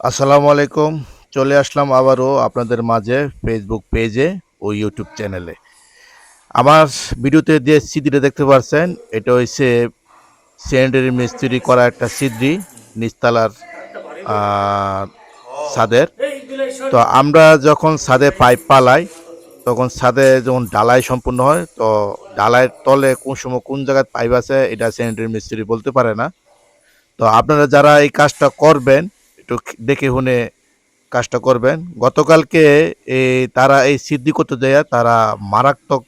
আসসালামু আলাইকুম। চলে আসলাম আবারও আপনাদের মাঝে ফেসবুক পেজে ও ইউটিউব চ্যানেলে আমার ভিডিওতে যে সিদ্রিটা দেখতে পাচ্ছেন এটা হচ্ছে সেন্ডারি মিস্ত্রি করা একটা সিদ্রি নিস্তালার ছাদের। তো আমরা যখন ছাদে পাইপ পালাই, তখন ছাদে যখন ডালাই সম্পূর্ণ হয়, তো ডালাইয়ের তলে কোন সময় কোন জায়গায় পাইপ আছে, এটা সেন্ডারি মিস্ত্রি বলতে পারে না। তো আপনারা যারা এই কাজটা করবেন একটু দেখে শুনে কাজটা করবেন। গতকালকে এই তারা এই সিদ্ধি করতে যায় তারা মারাত্মক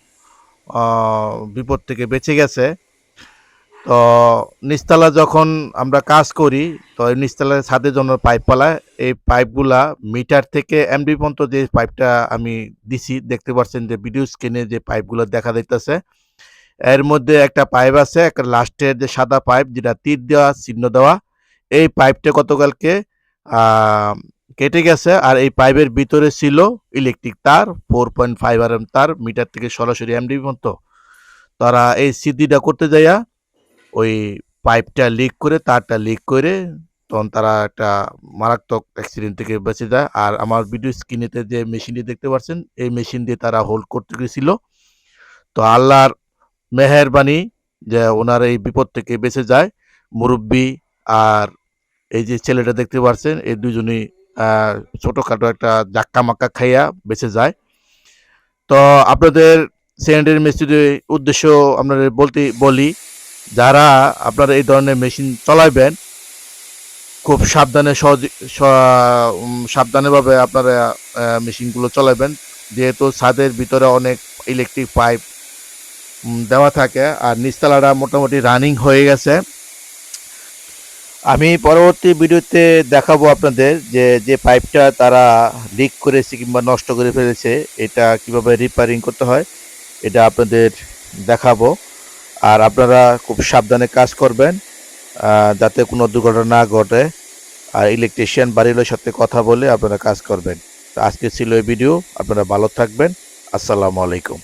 বিপদ থেকে বেঁচে গেছে। তো নিচতলা যখন আমরা কাজ করি, তো এই নিচতলার ছাদের জন্য পাইপ পালা এই পাইপগুলা মিটার থেকে এমডি পর্যন্ত যে পাইপটা আমি দিছি, দেখতে পাচ্ছেন যে ভিডিও স্ক্রিনে যে পাইপগুলো দেখা যাইতেছে, এর মধ্যে একটা পাইপ আছে, একটা লাস্টের যে সাদা পাইপ, যেটা তীর দেওয়া, চিহ্ন দেওয়া, এই পাইপটা গতকালকে কেটে গেছে আর এই পাইপের ভিতরে ছিল ইলেকট্রিক তার ফোর পয়েন্ট ফাইভ আর এম তার মিটার থেকে সরাসরি এমডি পর্যন্ত। তারা এই সিদ্ধিটা করতে যাইয়া ওই পাইপটা লিক করে, তারটা লিক করে তখন তারা একটা মারাত্মক অ্যাক্সিডেন্ট থেকে বেঁচে যায়। আর আমার ভিডিও স্ক্রিনেতে যে মেশিনটি দেখতে পাচ্ছেন, এই মেশিন দিয়ে তারা হোল্ড করতে গেছিল। তো আল্লাহর মেহেরবানি যে ওনার এই বিপদ থেকে বেঁচে যায়, মুরব্বী আর এই যে ছেলেটা দেখতে পাচ্ছেন এই দুজনই ছোটখাটো একটা জাক্কা মাক্কা খাইয়া বেঁচে যায়। তো আপনাদের সেকেন্ডারি মিস্ত্রির উদ্দেশ্য আপনাদের বলতে, বলি, যারা আপনারা এই ধরনের মেশিন চালাবেন খুব সাবধানে, সহজ সাবধানেভাবে আপনারা মেশিনগুলো চালাবেন যেহেতু ছাদের ভিতরে অনেক ইলেকট্রিক পাইপ দেওয়া থাকে, আর নিচতলাটা মোটামুটি রানিং হয়ে গেছে। আমি পরবর্তী ভিডিওতে দেখাবো আপনাদের যে যে পাইপটা তারা লিক করেছে কিংবা নষ্ট করে ফেলেছে, এটা কীভাবে রিপেয়ারিং করতে হয়, এটা আপনাদের দেখাবো। আর আপনারা খুব সাবধানে কাজ করবেন যাতে কোনো দুর্ঘটনা না ঘটে। আর ইলেকট্রিশিয়ান বাড়ির সাথে কথা বলে আপনারা কাজ করবেন। তো আজকে ছিল এই ভিডিও আপনারা ভালো থাকবেন। আসসালামু আলাইকুম।